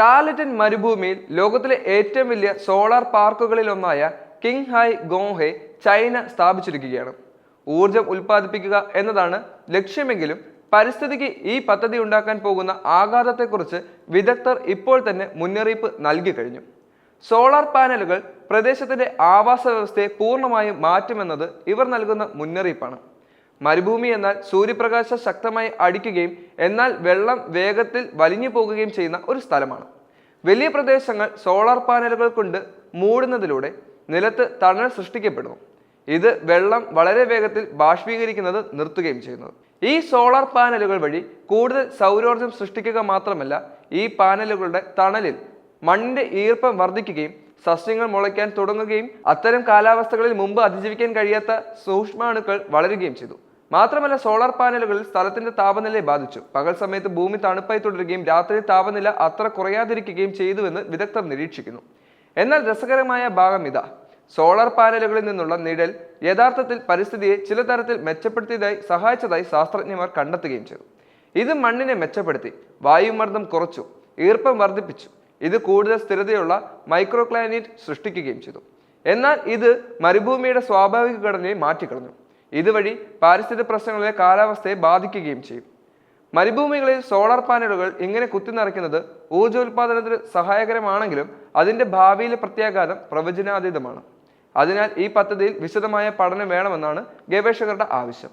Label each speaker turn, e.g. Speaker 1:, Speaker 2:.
Speaker 1: ടാലറ്റൻ മരുഭൂമിയിൽ ലോകത്തിലെ ഏറ്റവും വലിയ സോളാർ പാർക്കുകളിൽ ഒന്നായ കിങ് ഹായ് ഗോഹെ ചൈന സ്ഥാപിച്ചിരിക്കുകയാണ്. ഊർജം ഉൽപ്പാദിപ്പിക്കുക എന്നതാണ് ലക്ഷ്യമെങ്കിലും പരിസ്ഥിതിക്ക് ഈ പദ്ധതി ഉണ്ടാക്കാൻ പോകുന്ന ആഘാതത്തെക്കുറിച്ച് വിദഗ്ധർ ഇപ്പോൾ തന്നെ മുന്നറിയിപ്പ് നൽകി കഴിഞ്ഞു. സോളാർ പാനലുകൾ പ്രദേശത്തിന്റെ ആവാസ വ്യവസ്ഥയെ പൂർണമായും മാറ്റുമെന്നത് ഇവർ നൽകുന്ന മുന്നറിയിപ്പാണ്. മരുഭൂമി എന്നാൽ സൂര്യപ്രകാശം ശക്തമായി അടിക്കുകയും എന്നാൽ വെള്ളം വേഗത്തിൽ വലിഞ്ഞു പോകുകയും ചെയ്യുന്ന ഒരു സ്ഥലമാണ്. വലിയ പ്രദേശങ്ങൾ സോളാർ പാനലുകൾ കൊണ്ട് മൂടുന്നതിലൂടെ നിലത്ത് തണൽ സൃഷ്ടിക്കപ്പെടുന്നു. ഇത് വെള്ളം വളരെ വേഗത്തിൽ ബാഷ്പീകരിക്കുന്നത് നിർത്തുകയും ചെയ്യുന്നത് ഈ സോളാർ പാനലുകൾ വഴി കൂടുതൽ സൗരോർജം സൃഷ്ടിക്കുക മാത്രമല്ല ഈ പാനലുകളുടെ തണലിൽ മണ്ണിന്റെ ഈർപ്പം വർദ്ധിക്കുകയും സസ്യങ്ങൾ മുളയ്ക്കാൻ തുടങ്ങുകയും അത്തരം കാലാവസ്ഥകളിൽ മുമ്പ് അതിജീവിക്കാൻ കഴിയാത്ത സൂക്ഷ്മാണുക്കൾ വളരുകയും ചെയ്തു. മാത്രമല്ല സോളാർ പാനലുകളിൽ സ്ഥലത്തിന്റെ താപനിലയെ ബാധിച്ചു. പകൽ സമയത്ത് ഭൂമി തണുപ്പായി തുടരുകയും രാത്രി താപനില അത്ര കുറയാതിരിക്കുകയും ചെയ്തുവെന്ന് വിദഗ്ധർ നിരീക്ഷിക്കുന്നു. എന്നാൽ രസകരമായ ഭാഗം ഇതാ. സോളാർ പാനലുകളിൽ നിന്നുള്ള നിഴൽ യഥാർത്ഥത്തിൽ പരിസ്ഥിതിയെ ചില തരത്തിൽ മെച്ചപ്പെടുത്തിയതായി സഹായിച്ചതായി ശാസ്ത്രജ്ഞന്മാർ കണ്ടെത്തുകയും ചെയ്തു. ഇത് മണ്ണിനെ മെച്ചപ്പെടുത്തി വായുമർദ്ദം കുറച്ചു ഈർപ്പം വർദ്ധിപ്പിച്ചു. ഇത് കൂടുതൽ സ്ഥിരതയുള്ള മൈക്രോക്ലൈനേറ്റ് സൃഷ്ടിക്കുകയും ചെയ്തു. എന്നാൽ ഇത് മരുഭൂമിയുടെ സ്വാഭാവിക ഘടനയെ മാറ്റിക്കളഞ്ഞു. ഇതുവഴി പാരിസ്ഥിതിക പ്രശ്നങ്ങളിലെ കാലാവസ്ഥയെ ബാധിക്കുകയും ചെയ്യും. മരുഭൂമികളിൽ സോളാർ പാനലുകൾ ഇങ്ങനെ കുത്തിനിറയ്ക്കുന്നത് ഊർജോൽപാദനത്തിന് സഹായകരമാണെങ്കിലും അതിന്റെ ഭാവിയിലെ പ്രത്യാഘാതം പ്രവചനാതീതമാണ്. അതിനാൽ ഈ പദ്ധതിയിൽ വിശദമായ പഠനം വേണമെന്നാണ് ഗവേഷകരുടെ ആവശ്യം.